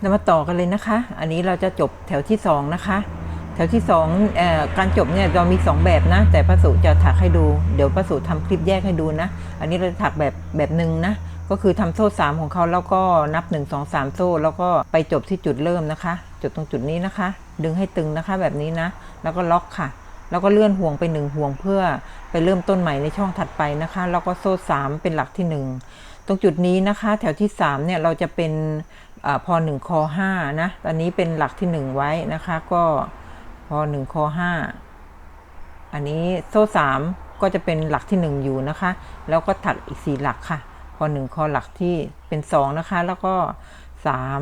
เรามาต่อกันเลยนะคะ อันนี้เราจะจบแถวที่สองนะคะ แถวที่สองการจบเนี่ยเรามีสองแบบนะ แต่พระสุจะถักให้ดู เดี๋ยวพระสุทำคลิปแยกให้ดูนะ อันนี้เราจะถักแบบแบบหนึ่งนะ ก็คือทำโซ่สามของเขาแล้วก็นับ 1 2 3 โซ่ แล้วก็ไปจบที่จุดเริ่มนะคะจุดตรงจุดนี้นะคะ ดึงให้ตึงนะคะแบบนี้นะ แล้วก็ล็อกค่ะ แล้วก็เลื่อนห่วงไปหนึ่งห่วงเพื่อไปเริ่มต้นใหม่ในช่องถัดไปนะคะ แล้วก็โซ่สามเป็นหลักที่หนึ่งตรงจุดนี้นะคะ แถวที่สามเนี่ยเราจะเป็น พอหนึ่งคอห้านะตอนนี้เป็นหลักที่หนึ่งไว้นะคะ ก็พอหนึ่งคอห้าอันนี้โซ่สามก็จะเป็นหลักที่หนึ่งอยู่นะคะ แล้วก็ถักอีกสี่หลักค่ะ พอหนึ่งคอหลักที่เป็นสองนะคะ แล้วก็สาม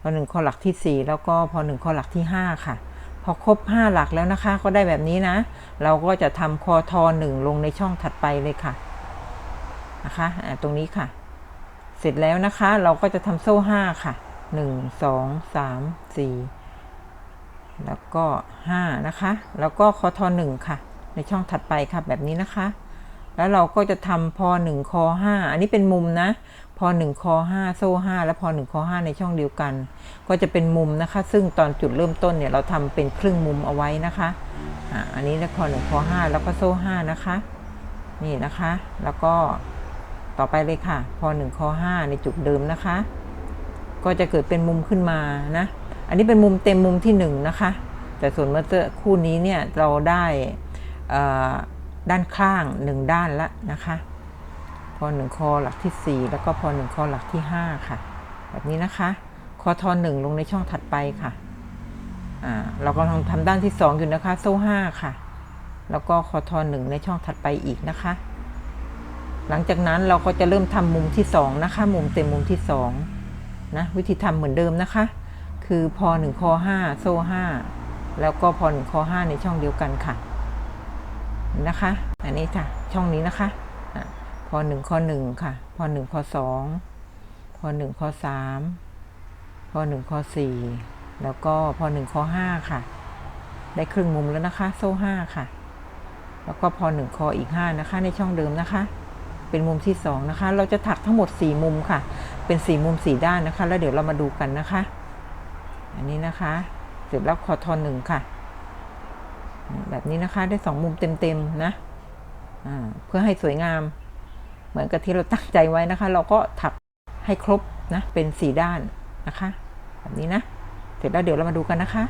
พอหนึ่งคอหลักที่สี่แล้วก็พอหนึ่งคอหลักที่ห้าค่ะ พอครบห้าหลักแล้วนะคะ ก็ได้แบบนี้นะ เราก็จะทำคอทอหนึ่งลงในช่องถัดไปเลยค่ะนะคะตรงนี้ค่ะ เสร็จแล้วนะคะ เราก็จะทำโซ่ห้าค่ะหนึ่งสองสามสี่แล้วก็5นะคะ แล้วก็คอทอ1ค่ะ ในช่องถัดไปค่ะแบบนี้นะคะ แล้วเราก็จะทำพอ1คอ5อันนี้เป็นมุมนะ พอ1คอ5โซ่5แล้วพอ1คอ5ในช่องเดียวกัน ก็จะเป็นมุมนะคะ ซึ่งตอนจุดเริ่มต้นเนี่ยเราทำเป็นครึ่งมุมเอาไว้นะคะอ่าอันนี้แล้วพอ1คอ5แล้วก็โซ่5นะคะ นี่นะคะ แล้วก็ ต่อไปเลยค่ะ พอ1คอ5ในจุดเดิมนะคะ ก็จะเกิดเป็นมุมขึ้นมานะ อันนี้เป็นมุมเต็มมุมที่หนึ่งนะคะ แต่ส่วนเมื่อคู่นี้เนี่ยเราได้ด้านข้างหนึ่งด้านละนะคะ พอหนึ่งคอหลักที่สี่แล้วก็พอหนึ่งคอหลักที่ห้าค่ะ แบบนี้นะคะ คอทอหนึ่งลงในช่องถัดไปค่ะอ่าเราก็ทำทำด้านที่สองอยู่นะคะ โซ่ห้าค่ะ แล้วก็คอทอหนึ่งในช่องถัดไปอีกนะคะ หลังจากนั้นเราก็จะเริ่มทำมุมที่สองนะคะ มุมเต็มมุมที่สองนะวิธีทำเหมือนเดิมนะคะ คือพอหนึ่งคอห้าโซ่ห้าแล้วก็พอหนึ่งคอห้าในช่องเดียวกันค่ะนะคะ อันนี้ค่ะ ช่องนี้นะคะพอหนึ่งคอหนึ่งค่ะ พอหนึ่งคอสองพอหนึ่งคอสามพอหนึ่งคอสี่แล้วก็พอหนึ่งคอห้าค่ะ ได้ครึ่งมุมแล้วนะคะ โซ่ห้าค่ะ แล้วก็พอหนึ่งคออีกห้านะคะ ในช่องเดิมนะคะ เป็นมุมที่สองนะคะ เราจะถักทั้งหมดสี่มุมค่ะ เป็นสี่มุมสี่ด้านนะคะ แล้วเดี๋ยวเรามาดูกันนะคะ อันนี้นะคะ เสร็จแล้วคอทอนหนึ่งค่ะ แบบนี้นะคะได้สองมุมเต็มๆนะเพื่อให้สวยงาม เหมือนกับที่เราตั้งใจไว้นะคะ เราก็ถักให้ครบนะเป็นสี่ด้านนะคะ แบบนี้นะ เสร็จแล้วเดี๋ยวเรามาดูกันนะคะ